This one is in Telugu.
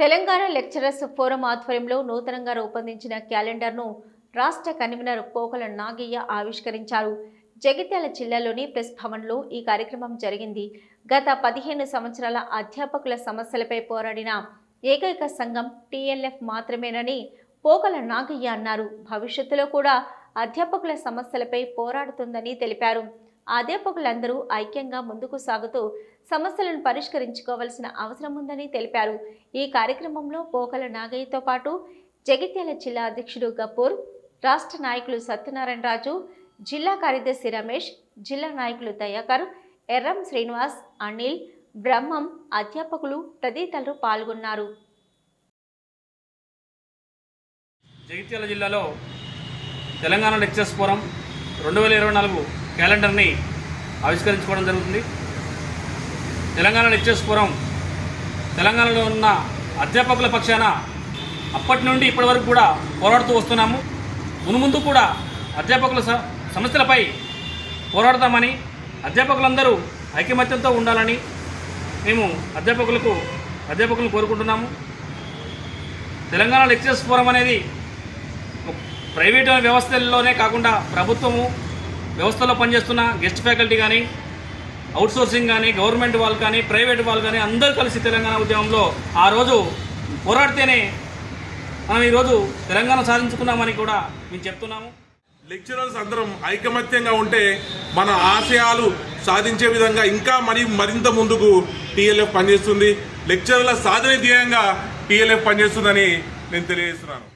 తెలంగాణ లెక్చరర్స్ ఫోరం ఆధ్వర్యంలో నూతనంగా రూపొందించిన క్యాలెండర్ను రాష్ట్ర కన్వీనర్ పోకల నాగయ్య ఆవిష్కరించారు. జగిత్యాల జిల్లాలోని ప్రెస్ భవన్లో ఈ కార్యక్రమం జరిగింది. గత పదిహేను సంవత్సరాల అధ్యాపకుల సమస్యలపై పోరాడిన ఏకైక సంఘం టీఎల్ఎఫ్ మాత్రమేనని పోకల నాగయ్య అన్నారు. భవిష్యత్తులో కూడా అధ్యాపకుల సమస్యలపై పోరాడుతుందని తెలిపారు. అధ్యాపకులందరూ ఐక్యంగా ముందుకు సాగుతూ సమస్యలను పరిష్కరించుకోవాల్సిన అవసరం ఉందని తెలిపారు. ఈ కార్యక్రమంలో పోకల నాగయ్యతో పాటు జగిత్యాల జిల్లా అధ్యక్షుడు గపూర్ రాష్ట్ర నాయకులు సత్యనారాయణ రాజు జిల్లా కార్యదర్శి రమేష్ జిల్లా నాయకులు దయాకర్ ఎర్రం శ్రీనివాస్ అనిల్ బ్రహ్మం అధ్యాపకులు తదితరులు పాల్గొన్నారు. జగిత్యాల జిల్లాలో తెలంగాణ లెక్చర్స్ ఫోరం రెండు వేల ఇరవై నాలుగు క్యాలెండర్ని ఆవిష్కరించుకోవడం జరుగుతుంది. తెలంగాణ లెక్చర్స్ ఫోరం తెలంగాణలో ఉన్న అధ్యాపకుల పక్షాన అప్పటి నుండి ఇప్పటి వరకు కూడా పోరాడుతూ వస్తున్నాము. మునుముందు కూడా అధ్యాపకుల స- సమస్యలపై పోరాడతామని అధ్యాపకులందరూ ఐకమత్యంతో ఉండాలని మేము అధ్యాపకులకు అధ్యాపకులను కోరుకుంటున్నాము. తెలంగాణ లెక్చర్స్ ఫోరం అనేది ప్రైవేట్ వ్యవస్థల్లోనే కాకుండా ప్రభుత్వము వ్యవస్థలో పనిచేస్తున్న గెస్ట్ ఫ్యాకల్టీ కానీ అవుట్సోర్సింగ్ కానీ గవర్నమెంట్ వాళ్ళు కానీ ప్రైవేట్ వాళ్ళు కానీ అందరూ కలిసి తెలంగాణ ఉద్యమంలో ఆ రోజు పోరాడితేనే మనం ఈరోజు తెలంగాణ సాధించుకున్నామని కూడా మేము చెప్తున్నాము. లెక్చరర్స్ అందరం ఐకమత్యంగా ఉంటే మన ఆశయాలు సాధించే విధంగా ఇంకా మరి మరింత ముందుకు టీఎల్ఎఫ్ పనిచేస్తుంది. లెక్చరర్ల సాధన ధ్యేయంగా టీఎల్ఎఫ్ పనిచేస్తుందని నేను తెలియజేస్తున్నాను.